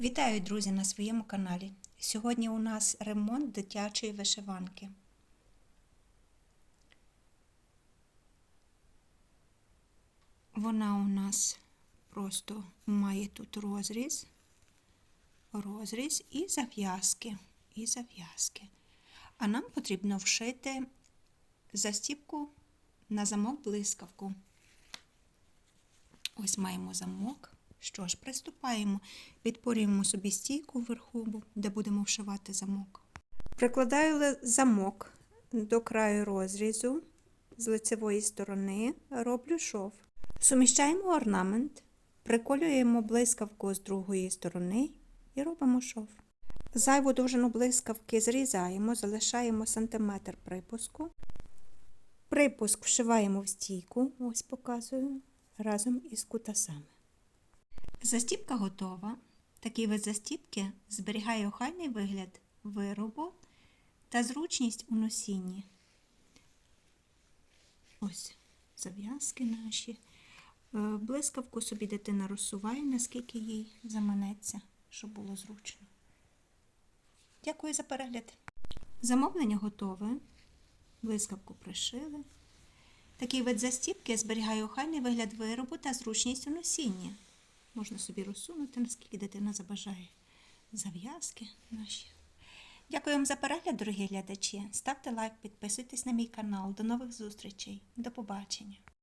Вітаю, друзі, на своєму каналі. Сьогодні у нас ремонт дитячої вишиванки. Вона у нас просто має тут розріз, розріз і зав'язки. І зав'язки. А нам потрібно вшити застіпку на замок блискавку. Ось маємо замок. Що ж, приступаємо, підпорюємо собі стійку вверху, де будемо вшивати замок. Прикладаю замок до краю розрізу з лицевої сторони, роблю шов. Суміщаємо орнамент, приколюємо блискавку з другої сторони і робимо шов. Зайву довжину блискавки зрізаємо, залишаємо сантиметр припуску. Припуск вшиваємо в стійку, ось показую, разом із кутасами. Застіпка готова. Такий вид застіпки зберігає охайний вигляд виробу та зручність у носінні. Ось зав'язки наші. Е, Блискавку собі дитина розсуває, наскільки їй заманеться, щоб було зручно. Дякую за перегляд. Замовлення готове. Блискавку пришили. Такий вид застіпки зберігає охайний вигляд виробу та зручність у носінні. Можна собі розсунути, наскільки дитина забажає зав'язки наші. Дякую вам за перегляд, дорогі глядачі. Ставте лайк, підписуйтесь на мій канал. До нових зустрічей. До побачення.